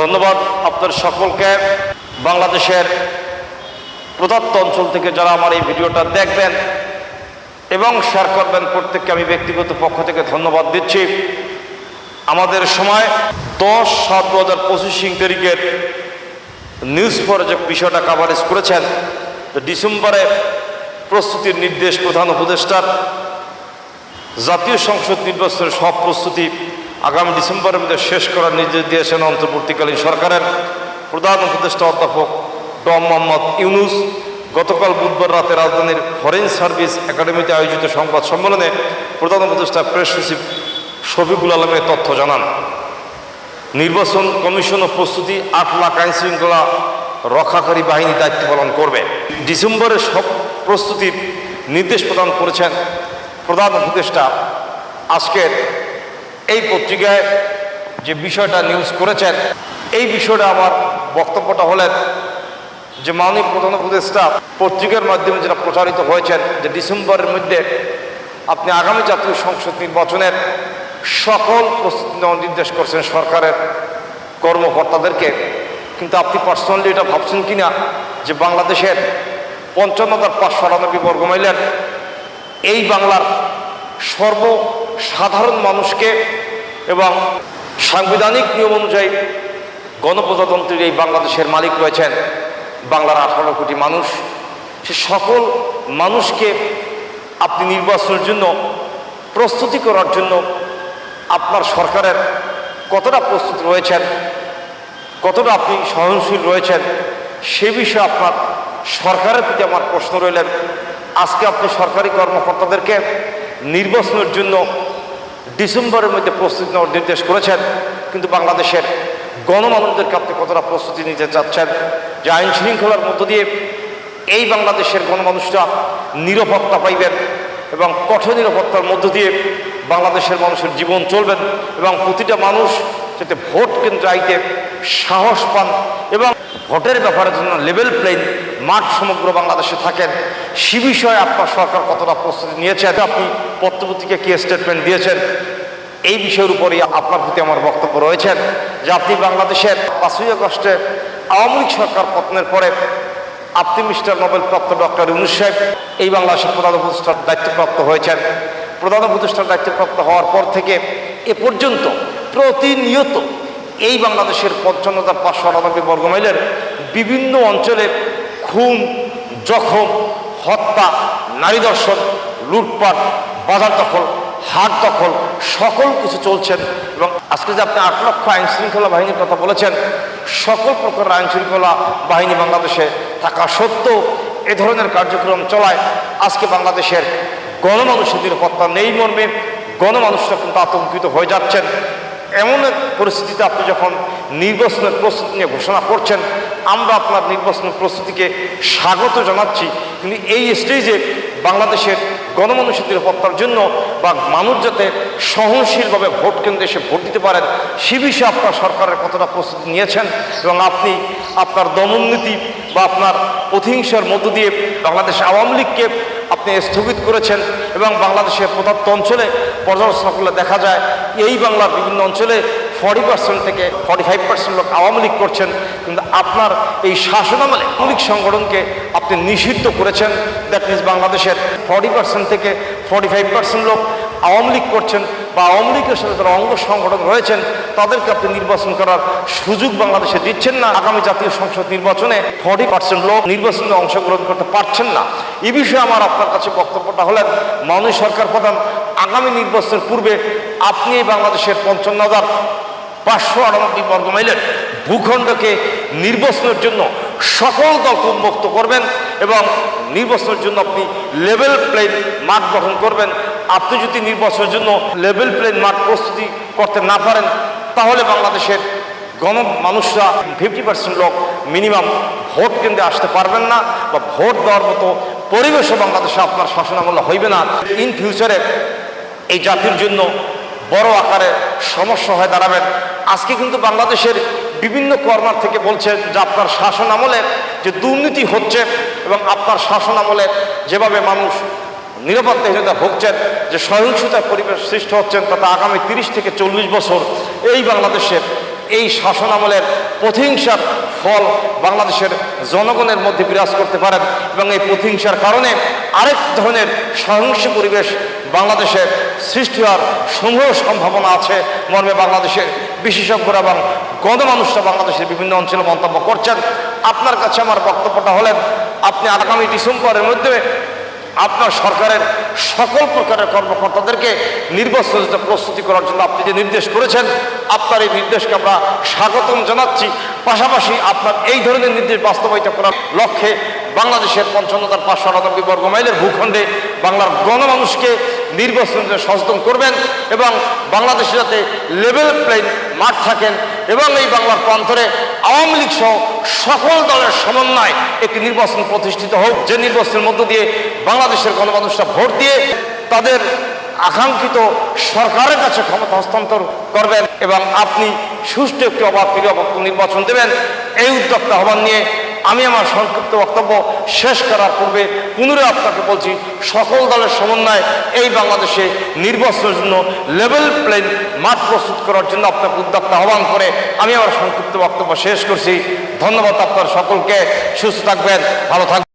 ধন্যবাদ আপনার সকলকে। বাংলাদেশের প্রদত্ত অঞ্চল থেকে যারা আমার এই ভিডিওটা দেখবেন এবং শেয়ার করবেন, প্রত্যেককে আমি ব্যক্তিগত পক্ষ থেকে ধন্যবাদ দিচ্ছি। আমাদের সময় দশ সাত দু হাজার পঁচিশ তারিখের নিউজ পরে যে বিষয়টা কাভারেজ করেছেন ডিসেম্বরে প্রস্তুতির নির্দেশ প্রধান উপদেষ্টার। জাতীয় সংসদ নির্বাচনের সব প্রস্তুতি আগামী ডিসেম্বরের মধ্যে শেষ করার নির্দেশ দিয়েছেন অন্তর্বর্তীকালীন সরকারের প্রধান উপদেষ্টা অধ্যাপক ড. মোহাম্মদ ইউনুস। গতকাল বুধবার রাতে রাজধানীর ফরেন সার্ভিস একাডেমিতে আয়োজিত সংবাদ সম্মেলনে প্রধান উপদেষ্টা প্রেস সচিব শফিকুল আলমের তথ্য জানান। নির্বাচন কমিশন ও প্রস্তুতি আট লাখ আইন শৃঙ্খলা রক্ষাকারী বাহিনী দায়িত্ব পালন করবে। ডিসেম্বরের সব প্রস্তুতির নির্দেশ প্রদান করেছেন প্রধান উপদেষ্টা। আজকের এই পত্রিকায় যে বিষয়টা নিউজ করেছেন, এই বিষয়টা আমার বক্তব্যটা হলেন যে মাননীয় প্রধান উপদেষ্টা পত্রিকার মাধ্যমে যেটা প্রচারিত হয়েছেন, যে ডিসেম্বরের মধ্যে আপনি আগামী জাতীয় সংসদ নির্বাচনের সকল প্রস্তুতি নেওয়ার নির্দেশ করছেন সরকারের কর্মকর্তাদেরকে। কিন্তু আপনি পার্সোনালি এটা ভাবছেন কি না যে বাংলাদেশের পঞ্চান্ন হাজার পাঁচশো আটানব্বই বর্গমাইলের এই বাংলার সর্বসাধারণ মানুষকে এবং সাংবিধানিক নিয়ম অনুযায়ী গণপ্রজাতন্ত্রীর এই বাংলাদেশের মালিক রয়েছেন বাংলার আঠারো কোটি মানুষ। সে সকল মানুষকে আপনি নির্বাচনের জন্য, প্রস্তুতি করার জন্য আপনার সরকারের কতটা প্রস্তুত রয়েছেন, কতটা আপনি সহনশীল রয়েছেন, সে বিষয়ে আপনার সরকারের প্রতি আমার প্রশ্ন রইলেন। আজকে আপনি সরকারি কর্মকর্তাদেরকে নির্বাচনের জন্য ডিসেম্বরের মধ্যে প্রস্তুতি নেওয়ার নির্দেশ করেছেন, কিন্তু বাংলাদেশের গণমানুষদেরকে আপনি কতটা প্রস্তুতি নিতে চাচ্ছেন, যে আইন শৃঙ্খলার মধ্য দিয়ে এই বাংলাদেশের গণমানুষরা নিরাপত্তা পাইবেন এবং কঠোর নিরাপত্তার মধ্য দিয়ে বাংলাদেশের মানুষের জীবন চলবেন এবং প্রতিটা মানুষ যাতে ভোট কেন্দ্রে আইতে সাহস পান এবং ভোটের ব্যাপারে জন্য লেভেল প্লেন মাঠ সমগ্র বাংলাদেশে থাকেন, সে বিষয়ে আপনার সরকার কতটা প্রস্তুতি নিয়েছেন, আপনি পত্রপত্রিকা কি স্টেটমেন্ট দিয়েছেন, এই বিষয়ের উপরই আপনার প্রতি আমার বক্তব্য রয়েছেন যে আপনি বাংলাদেশের পাঁচই আগস্টে আওয়ামী লীগ সরকার পতনের পরে আপনি মিস্টার নোবেল প্রাপ্ত ডক্টর ইউনুস সাহেব এই বাংলাদেশের প্রধান উপদেষ্টার দায়িত্বপ্রাপ্ত হয়েছেন। প্রধান উপদেষ্টার দায়িত্বপ্রাপ্ত হওয়ার পর থেকে এ পর্যন্ত প্রতিনিয়ত এই বাংলাদেশের পঞ্চান্ন পাঁচশো আটানব্বই বর্গমাইলের বিভিন্ন অঞ্চলে খুন, জখম, হত্যা, নারী দর্শন লুটপাট, বাজার দখল, হাট দখল, সকল কিছু চলছেন এবং আজকে যে আপনি আট লক্ষ আইন শৃঙ্খলা বাহিনীর কথা বলেছেন, সকল প্রকার আইন শৃঙ্খলা বাহিনী বাংলাদেশে থাকা সত্ত্বেও এ ধরনের কার্যক্রম চলায় আজকে বাংলাদেশের গণমানুষের নিরাপত্তা নেই মর্মে গণমানুষরা কিন্তু আতঙ্কিত হয়ে যাচ্ছেন। এমন এক পরিস্থিতিতে আপনি যখন নির্বাচনের প্রস্তুতি নিয়ে ঘোষণা করছেন, আমরা আপনার নির্বাচনের প্রস্তুতিকে স্বাগত জানাচ্ছি। কিন্তু এই স্টেজে বাংলাদেশের গণমানুষের নিরাপত্তার জন্য বা মানুষ যাতে সহনশীলভাবে ভোট কেন্দ্রে এসে ভোট দিতে পারেন, সে বিষয়ে আপনার সরকারের কতটা প্রস্তুতি নিয়েছেন এবং আপনি আপনার দমননীতি বা আপনার প্রতিহিংসার মধ্য দিয়ে বাংলাদেশ আওয়ামী লীগকে আপনি স্থগিত করেছেন এবং বাংলাদেশের প্রদত্ত অঞ্চলে পর্যালোচনা করলে দেখা যায় এই বাংলার বিভিন্ন অঞ্চলে ফর্টি পার্সেন্ট থেকে ফর্টি ফাইভ পার্সেন্ট লোক আওয়ামী লীগ করছেন, কিন্তু আপনার এই শাসনামলে আওয়ামী লীগ সংগঠনকে আপনি নিষিদ্ধ করেছেন। দ্যাট মিনস বাংলাদেশের ফর্টি পার্সেন্ট থেকে ফর্টি ফাইভ পার্সেন্ট লোক আওয়ামী লীগ করছেন বা আওয়ামী লীগের সাথে যারা অঙ্গ সংগঠন রয়েছেন, তাদেরকে আপনি নির্বাচন করার সুযোগ বাংলাদেশে দিচ্ছেন না। আগামী জাতীয় সংসদ নির্বাচনে ফর্টি পার্সেন্ট লোক নির্বাচনে অংশগ্রহণ করতে পারছেন না। এ বিষয়ে আমার আপনার কাছে বক্তব্যটা হলেন মাননীয় সরকার প্রধান, আগামী নির্বাচনের পূর্বে আপনি বাংলাদেশের পঞ্চান্ন হাজার পাঁচশো আটানব্বই বর্গমাইলের ভূখণ্ডকে নির্বাচনের জন্য সকল দলকে উন্মুক্ত করবেন এবং নির্বাচনের জন্য আপনি লেভেল প্লেন মাঠ গঠন করবেন। আপনি যদি নির্বাচনের জন্য লেভেল প্লেন মাঠ প্রস্তুতি করতে না পারেন, তাহলে বাংলাদেশের গণ মানুষরা ফিফটি পার্সেন্ট লোক মিনিমাম ভোট কেন্দ্রে আসতে পারবেন না বা ভোট দেওয়ার মতো পরিবেশও বাংলাদেশে আপনার শাসনামূল্য হইবে না। ইন ফিউচারে এই জাতির জন্য বড় আকারে সমস্যা হয়ে দাঁড়াবেন। আজকে কিন্তু বাংলাদেশের বিভিন্ন কর্নার থেকে বলছেন যে আপনার শাসন আমলে যে দুর্নীতি হচ্ছে এবং আপনার শাসন আমলে যেভাবে মানুষ নিরাপত্তাহীনতা ভুগছেন, যে সহিংসতার পরিবেশ সৃষ্টি হচ্ছেন, তাতে আগামী তিরিশ থেকে চল্লিশ বছর এই বাংলাদেশের এই শাসন আমলের প্রতিহিংসার ফল বাংলাদেশের জনগণের মধ্যে বিরাজ করতে পারেন এবং এই প্রতিহিংসার কারণে আরেক ধরনের সহিংস পরিবেশ বাংলাদেশে সৃষ্টি হওয়ার সমূহ সম্ভাবনা আছে। মর্মে বাংলাদেশের বিশেষজ্ঞরা এবং গণমানুষরা বাংলাদেশের বিভিন্ন অঞ্চলে মন্তব্য করছেন। আপনার কাছে আমার বক্তব্যটা হলেন, আপনি আগামী ডিসেম্বরের মধ্যে আপনার সরকারের সকল প্রকারের কর্মকর্তাদেরকে নির্বাচন প্রস্তুতি করার জন্য আপনি যে নির্দেশ করেছেন, আপনার এই নির্দেশকে আমরা স্বাগতম জানাচ্ছি। পাশাপাশি আপনার এই ধরনের নির্দেশ বাস্তবায়িত করার লক্ষ্যে বাংলাদেশের পঞ্চান্ন হাজার পাঁচশো আটানব্বই বর্গ মাইলের ভূখণ্ডে বাংলার গণমানুষকে নির্বাচন সচেতন করবেন এবং বাংলাদেশে যাতে লেভেল প্লেন মাঠ থাকেন এবং এই বাংলার প্রান্তরে আওয়ামী লীগ সহ সকল দলের সমন্বয় একটি নির্বাচন প্রতিষ্ঠিত হোক। যে নির্বাচনের মধ্য দিয়ে বাংলাদেশের গণমানুষরা ভোট দিয়ে তাদের আকাঙ্ক্ষিত সরকারের কাছে ক্ষমতা হস্তান্তর করবেন এবং আপনি সুষ্ঠু একটি অবাধ নিরপেক্ষ নির্বাচন দেবেন। এই উদ্যোগটা আহ্বান নিয়ে আমি আমার সংক্ষিপ্ত বক্তব্য শেষ করার পূর্বে পুনরায় আপনাকে বলছি, সকল দলের সমন্বয় এই বাংলাদেশে নির্বাচনের জন্য লেভেল প্লেন মাঠ প্রস্তুত করার জন্য আপনাকে উদ্যোক্তা আহ্বান করে আমি আমার সংক্ষিপ্ত বক্তব্য শেষ করছি। ধন্যবাদ আপনার সকলকে। সুস্থ থাকবেন, ভালো থাকবেন।